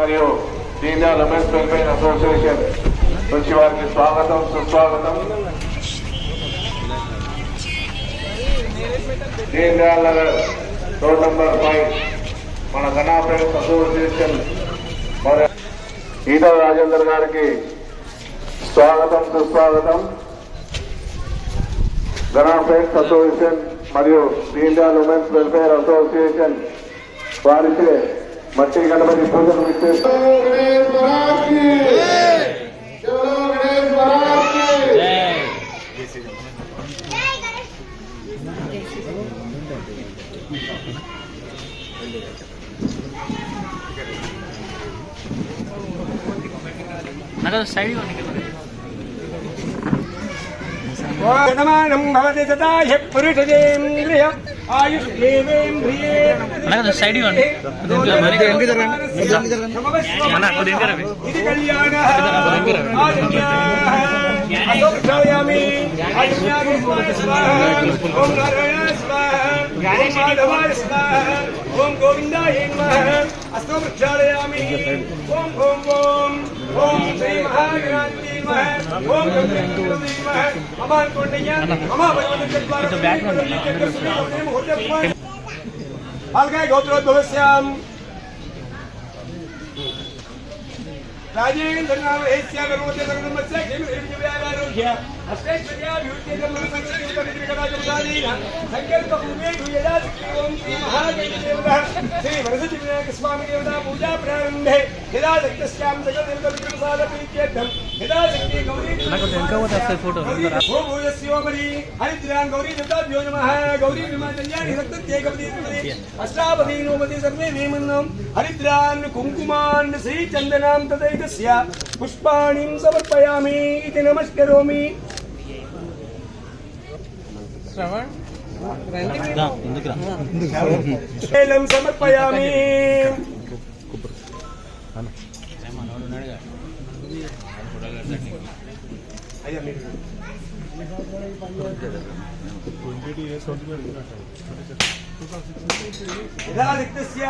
మరియు Deen women's welfare association నుంచి వారికి స్వాగతం సుస్వాగతం. Deen Nagar road number five మన గనా ఫ్రెండ్స్ అసోసియేషన్ మరి ఈటల రాజేందర్ గారికి స్వాగతం సుస్వాగతం. గనా ఫ్రెండ్స్ అసోసియేషన్ మరియు దీన్ ఉమెన్స్ వెల్ఫేర్ అసోసియేషన్ వారిచే बच्चे गणपति पूजन विशेष नमः नमः तथा ह्यः पुरुषजेन्द्रिय అలా సైడ్ ఇవ్వండి ఓం గోవిందాయ అస్తో ప్రక్షాళయామి ఓం ఓం ఓం ఓం శ్రీ మహాగ్రాంతి महिमा है। ओम महिमा है हमार कोंडैया हमार भगवान के द्वारा तो बैकग्राउंड लिख के सुनिए होते हुए अलगाय गोत्र भविष्यम राजेंद्र नाम एशिया में रोते संगम से खेल खेल के आया रोकिया अस्ते क्रिया भूत के जन्म संगम విగ్రహరాజముదారీన సంకల్ప పూర్వే యదా ఓం శ్రీ మహాగణదేవత శ్రీ వరసతి వినాయక స్వామి దేవతా పూజా ప్రారంభే. యదా శక్తస్యాం జగత్ దేవత విగ్రహసాద ప్రీత్యర్థం. యదా శక్తి గౌరీ ఫోటో భూయస్యోమరి హరిద్రాన్ గౌరీ దేవతాభ్యో నమః. గౌరీ విమాచల్యాని సప్తత్యేకపతి అష్టాపతి నోపతి సర్వే వేమన్నం హరిద్రాన్ కుంకుమాన్ శ్రీచందనాం తదైకస్య పుష్పాణిం సమర్పయామి ఇది నమస్కరోమి. శైలం సమర్పయామి. యథా రిక్తస్య